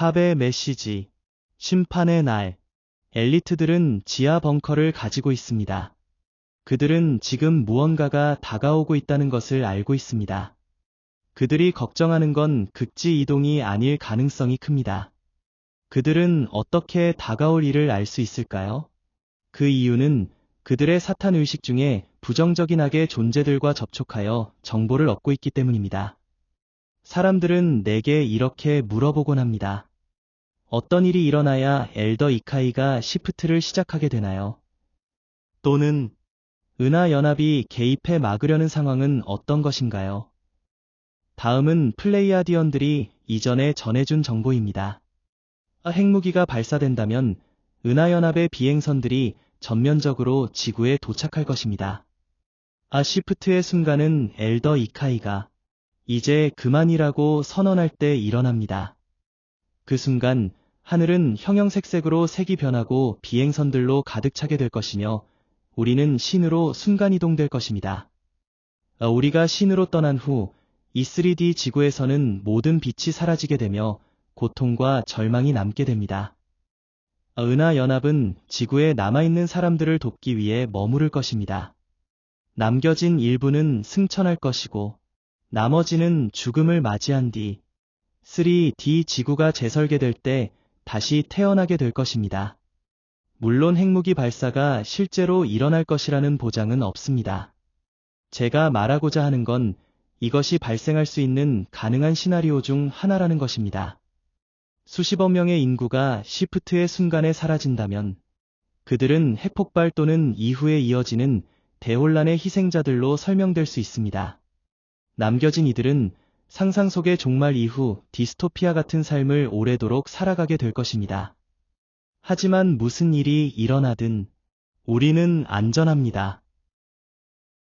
카베 메시지. 심판의 날. 엘리트들은 지하 벙커를 가지고 있습니다. 그들은 지금 무언가가 다가오고 있다는 것을 알고 있습니다. 그들이 걱정하는 건 극지 이동이 아닐 가능성이 큽니다. 그들은 어떻게 다가올 일을 알 수 있을까요? 그 이유는 그들의 사탄 의식 중에 부정적인 악의 존재들과 접촉하여 정보를 얻고 있기 때문입니다. 사람들은 내게 이렇게 물어보곤 합니다. 어떤 일이 일어나야 엘더 이카이가 시프트를 시작하게 되나요? 또는 은하 연합이 개입해 막으려는 상황은 어떤 것인가요? 다음은 플레이아디언들이 이전에 전해준 정보입니다. 핵무기가 발사된다면 은하 연합의 비행선들이 전면적으로 지구에 도착할 것입니다. 아시프트의 순간은 엘더 이카이가 이제 그만이라고 선언할 때 일어납니다. 그 순간 하늘은 형형색색으로 색이 변하고 비행선들로 가득 차게 될 것이며 우리는 신으로 순간이동될 것입니다. 우리가 신으로 떠난 후 이 3D 지구에서는 모든 빛이 사라지게 되며 고통과 절망이 남게 됩니다. 은하 연합은 지구에 남아있는 사람들을 돕기 위해 머무를 것입니다. 남겨진 일부는 승천할 것이고 나머지는 죽음을 맞이한 뒤 3D 지구가 재설계될 때 다시 태어나게 될 것입니다. 물론 핵무기 발사가 실제로 일어날 것이라는 보장은 없습니다. 제가 말하고자 하는 건 이것이 발생할 수 있는 가능한 시나리오 중 하나라는 것입니다. 수십억 명의 인구가 시프트의 순간에 사라진다면 그들은 핵폭발 또는 이후에 이어지는 대혼란의 희생자들로 설명될 수 있습니다. 남겨진 이들은 상상 속의 종말 이후 디스토피아 같은 삶을 오래도록 살아가게 될 것입니다. 하지만 무슨 일이 일어나든 우리는 안전합니다.